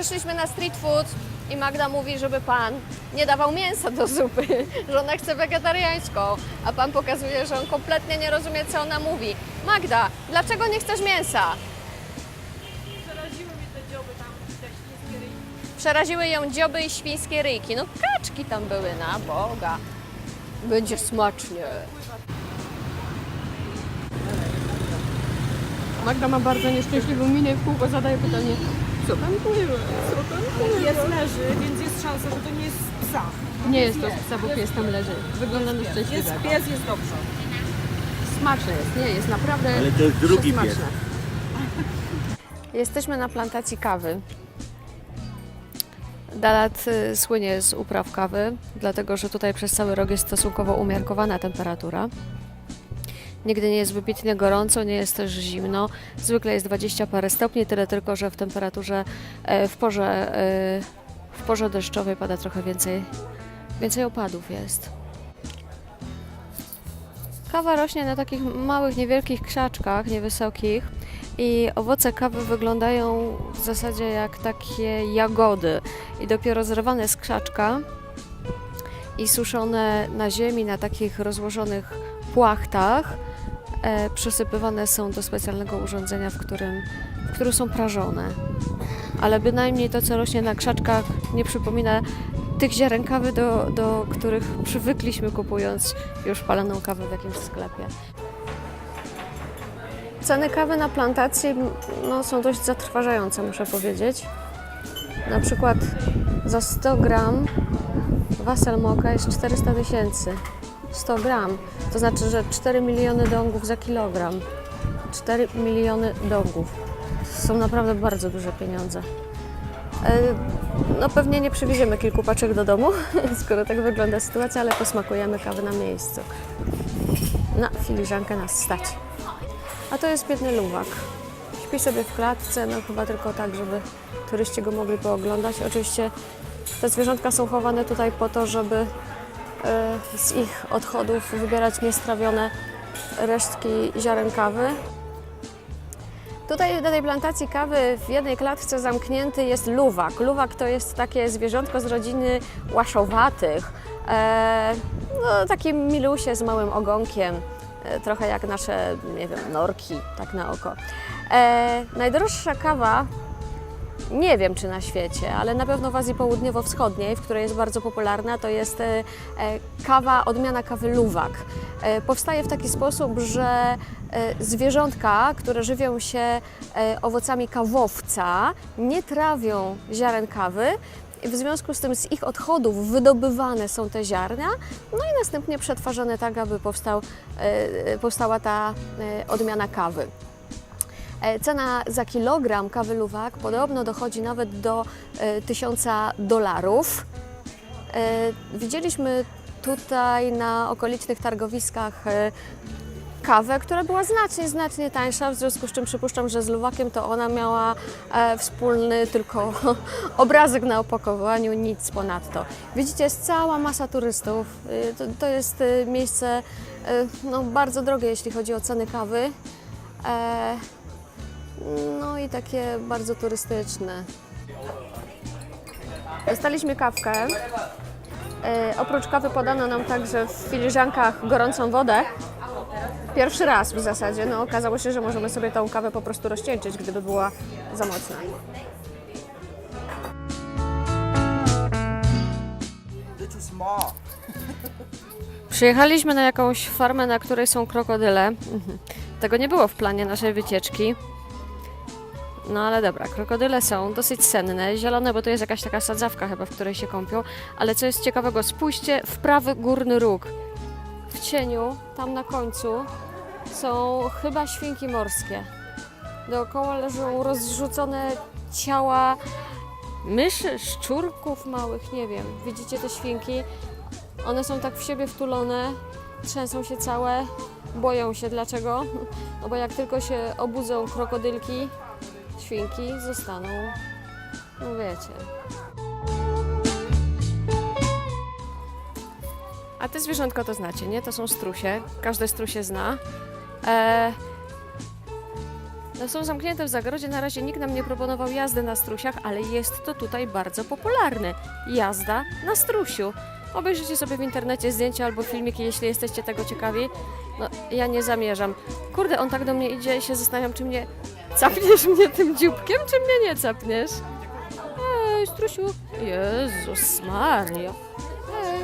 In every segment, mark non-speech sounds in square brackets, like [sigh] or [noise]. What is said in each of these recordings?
przyszliśmy na street food i Magda mówi, żeby pan nie dawał mięsa do zupy, [laughs] że ona chce wegetariańską, a pan pokazuje, że on kompletnie nie rozumie, co ona mówi. Magda, dlaczego nie chcesz mięsa? Przeraziły mnie te dzioby tam, te śliskie ryjki. Przeraziły ją dzioby i świńskie ryjki. No kaczki tam były, na Boga. Będzie smacznie. Magda ma bardzo nieszczęśliwą minę i w kółko zadaje pytanie, co tam pływa, co tam Pies leży, więc jest szansa, że to nie jest z psa. Nie jest to z psa, bo pies tam leży. Wygląda na Jest szczęśliwego. pies, jest dobrze. Smaczne jest, nie? Jest naprawdę Ale to jest drugi smaczne. pies. [laughs] Jesteśmy na plantacji kawy. Dalat y, słynie z upraw kawy, dlatego że tutaj przez cały rok jest stosunkowo umiarkowana temperatura. Nigdy nie jest wybitnie gorąco, nie jest też zimno. Zwykle jest 20 parę stopni, tyle tylko, że w temperaturze e, w porze, e, w porze deszczowej pada trochę więcej, więcej opadów jest. Kawa rośnie na takich małych, niewielkich krzaczkach, niewysokich i owoce kawy wyglądają w zasadzie jak takie jagody i dopiero zrywane z krzaczka i suszone na ziemi na takich rozłożonych płachtach e, są do specjalnego urządzenia, w którym, w którym są prażone. Ale bynajmniej to, co rośnie na krzaczkach, nie przypomina tych ziaren kawy, do, do których przywykliśmy kupując już paloną kawę w jakimś sklepie. Ceny kawy na plantacji no, są dość zatrważające, muszę powiedzieć. Na przykład za 100 gram Wasselmoka jest 400 tysięcy. 100 gram. To znaczy, że 4 miliony dongów za kilogram. 4 miliony dongów. Są naprawdę bardzo duże pieniądze. E, No pewnie nie przywieziemy kilku paczek do domu, [laughs] skoro tak wygląda sytuacja, ale posmakujemy kawy na miejscu. Na filiżankę nas stać. A to jest biedny luwak. Śpi sobie w klatce, no chyba tylko tak, żeby turyści go mogli pooglądać. Oczywiście te zwierzątka są chowane tutaj po to, żeby z ich odchodów wybierać niestrawione resztki ziaren kawy. Tutaj na tej plantacji kawy w jednej klatce zamknięty jest luwak. Luwak to jest takie zwierzątko z rodziny łaszowatych. E, no, takie milusie z małym ogonkiem. E, trochę jak nasze, nie wiem, norki, tak na oko. E, najdroższa kawa nie wiem, czy na świecie, ale na pewno w Azji Południowo-Wschodniej, w której jest bardzo popularna, to jest e, e, kawa, odmiana kawy luwak. E, Powstaje w taki sposób, że zwierzątka, które żywią się owocami kawowca, nie trawią ziaren kawy. W związku z tym z ich odchodów wydobywane są te ziarna, no i następnie przetwarzane tak, aby powstał, powstała ta odmiana kawy. E, Cena za kilogram kawy luwak podobno dochodzi nawet do e, 1000 dolarów. E, Widzieliśmy tutaj na okolicznych targowiskach e, kawę, która była znacznie, znacznie tańsza, w związku z czym przypuszczam, że z luwakiem to ona miała e, wspólny tylko [laughs] obrazek na opakowaniu, nic ponadto. Widzicie, jest cała masa turystów. E, To, to jest e, miejsce e, no, bardzo drogie, jeśli chodzi o ceny kawy. No i takie bardzo turystyczne. Dostaliśmy kawkę. E, oprócz kawy podano nam także w filiżankach gorącą wodę. Pierwszy raz w zasadzie. No, okazało się, że możemy sobie tą kawę po prostu rozcieńczyć, gdyby była za mocna. Przyjechaliśmy na jakąś farmę, na której są krokodyle. Mhm. Tego nie było w planie naszej wycieczki. No ale dobra, krokodyle są dosyć senne, zielone, bo to jest jakaś taka sadzawka chyba, w której się kąpią. Ale co jest ciekawego, spójrzcie w prawy górny róg. W cieniu, tam na końcu, są chyba świnki morskie. Dookoła leżą rozrzucone ciała myszy, szczurków małych, nie wiem. Widzicie te świnki? One są tak w siebie wtulone, trzęsą się całe, boją się. Dlaczego? [laughs] No bo jak tylko się obudzą krokodylki, świnki zostaną, no wiecie. A te zwierzątka to znacie, nie? To są strusie. Każde strusie zna. E, No są zamknięte w zagrodzie, na razie nikt nam nie proponował jazdy na strusiach, ale jest to tutaj bardzo popularne. Jazda na strusiu. Obejrzyjcie sobie w internecie zdjęcia albo filmiki, jeśli jesteście tego ciekawi. No, ja nie zamierzam. Kurde, on tak do mnie idzie i się zastanawiam, czy mnie capniesz mnie tym dzióbkiem, czy mnie nie capniesz. Ej, strusiu. Jezus Mario. Ej.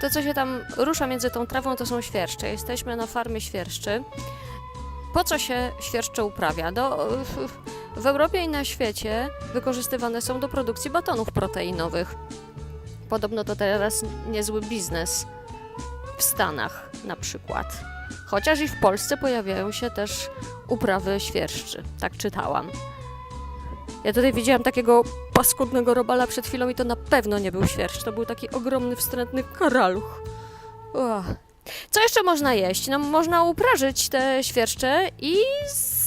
To, co się tam rusza między tą trawą, to są świerszcze. Jesteśmy na farmie świerszczy. Po co się świerszcze uprawia? Do, w Europie i na świecie wykorzystywane są do produkcji batonów proteinowych. Podobno to teraz niezły biznes w Stanach na przykład. Chociaż i w Polsce pojawiają się też uprawy świerszczy. Tak czytałam. Ja tutaj widziałam takiego paskudnego robala przed chwilą i to na pewno nie był świerszcz. To był taki ogromny, wstrętny karaluch. Uch. Co jeszcze można jeść? No, można uprażyć te świerszcze i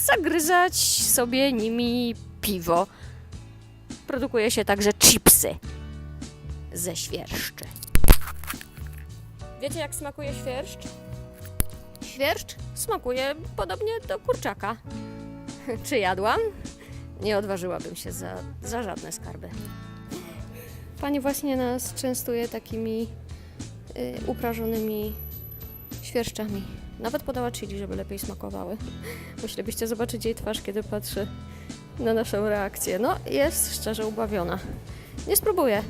zagryzać sobie nimi piwo. Produkuje się także chipsy ze świerszczy. Wiecie, jak smakuje świerszcz? Świerszcz smakuje podobnie do kurczaka. [laughs] Czy jadłam? Nie odważyłabym się za, za żadne skarby. Pani właśnie nas częstuje takimi y, uprażonymi świerszczami. Nawet podała chili, żeby lepiej smakowały. Musielibyście zobaczyć jej twarz, kiedy patrzy na naszą reakcję. No, jest szczerze ubawiona. Nie spróbuję.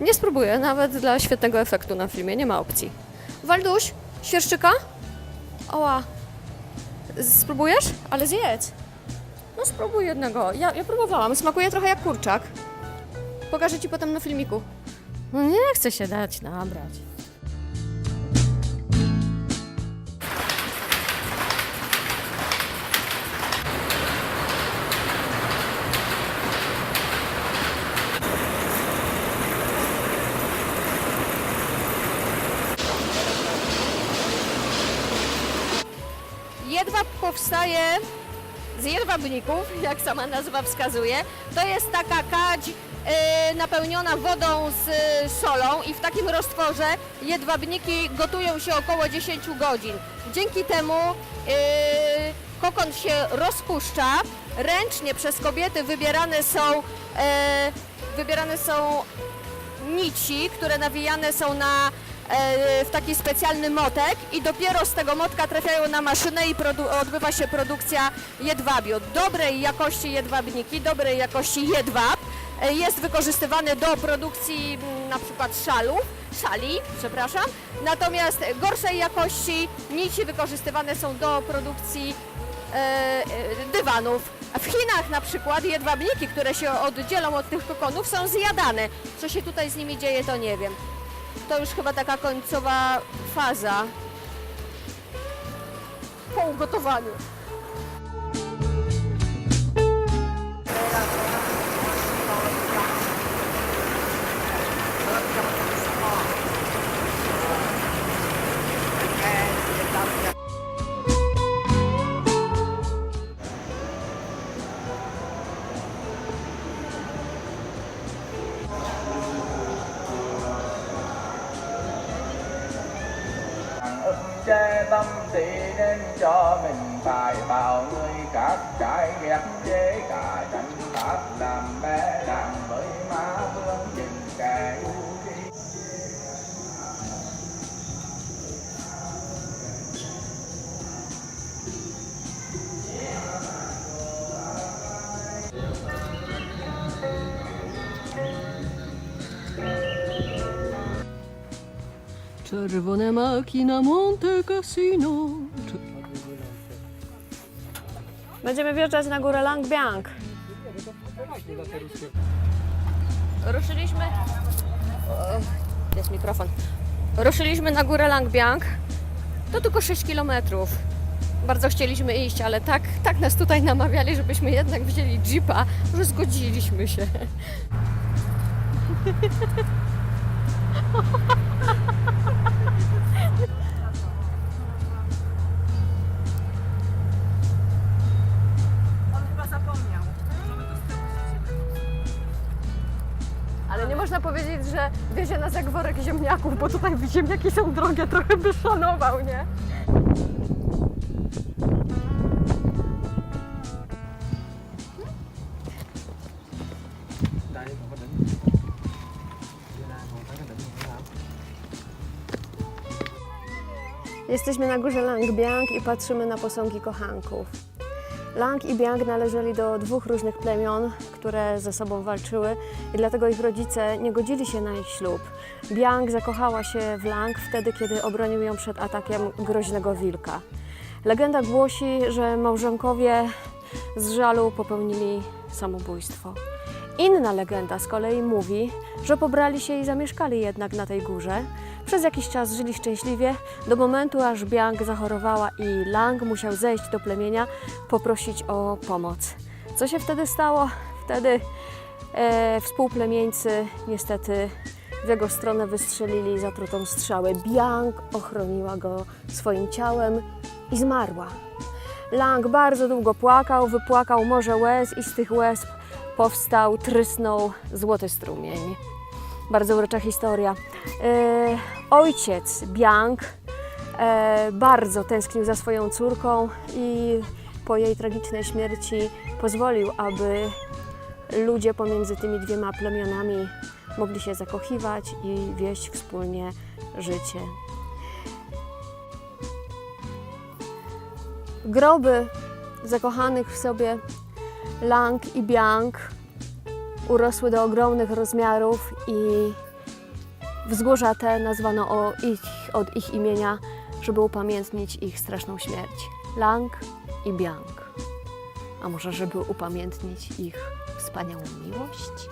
Nie spróbuję, nawet dla świetnego efektu na filmie, nie ma opcji. Walduś, świerszczyka? Oła. Spróbujesz? Ale zjedz. No spróbuj jednego. Ja, ja próbowałam, smakuje trochę jak kurczak. Pokażę Ci potem na filmiku. No nie chcę się dać nabrać. Powstaje z jedwabników, [laughs] jak sama nazwa wskazuje. To jest taka kadź e, napełniona wodą z e, solą i w takim roztworze jedwabniki gotują się około 10 godzin. Dzięki temu e, kokon się rozpuszcza. Ręcznie przez kobiety wybierane są, wybierane są nici, które nawijane są na, w taki specjalny motek i dopiero z tego motka trafiają na maszynę i odbywa się produkcja jedwabiu. Dobrej jakości jedwabniki, dobrej jakości jedwab e, jest wykorzystywany do produkcji m, na przykład szalów, szali, przepraszam, natomiast gorszej jakości nici wykorzystywane są do produkcji e, e, dywanów. W Chinach na przykład jedwabniki, które się oddzielą od tych kokonów są zjadane. Co się tutaj z nimi dzieje, to nie wiem. To już chyba taka końcowa faza po ugotowaniu. Tâm tị nên cho mình tài bào người các trải ghét chế cả tranh pháp làm bé làm với má vương nhìn kẻ u Czerwone maki na Monte Cassino. Będziemy wjeżdżać na górę Langbiang. Ruszyliśmy. O, Jest mikrofon. Ruszyliśmy na górę Langbiang. To tylko 6 kilometrów. Bardzo chcieliśmy iść, ale tak, tak nas tutaj namawiali, żebyśmy jednak wzięli jeepa, że zgodziliśmy się. [laughs] można powiedzieć, że wiezie nas jak worek ziemniaków, bo tutaj ziemniaki są drogie, trochę by szanował, nie? Jesteśmy na górze Langbiang i patrzymy na posągi kochanków. Lang i Biang należeli do dwóch różnych plemion, które ze sobą walczyły i dlatego ich rodzice nie godzili się na ich ślub. Biang zakochała się w Lang wtedy, kiedy obronił ją przed atakiem groźnego wilka. Legenda głosi, że małżonkowie z żalu popełnili samobójstwo. Inna legenda z kolei mówi, że pobrali się i zamieszkali jednak na tej górze. Przez jakiś czas żyli szczęśliwie, do momentu aż Biang zachorowała i Lang musiał zejść do plemienia, poprosić o pomoc. Co się wtedy stało? Wtedy e, współplemieńcy niestety w jego stronę wystrzelili zatrutą strzałę. Biang ochroniła go swoim ciałem i zmarła. Lang bardzo długo płakał, wypłakał morze łez i z tych łez powstał, trysnął złoty strumień. Bardzo urocza historia. E, ojciec Biang e, bardzo tęsknił za swoją córką i po jej tragicznej śmierci pozwolił, aby ludzie pomiędzy tymi dwiema plemionami mogli się zakochiwać i wieść wspólnie życie. Groby zakochanych w sobie Lang i Biang urosły do ogromnych rozmiarów i wzgórza te nazwano o ich, od ich imienia, żeby upamiętnić ich straszną śmierć. Lang i Biang. A może żeby upamiętnić ich wspaniałą miłość?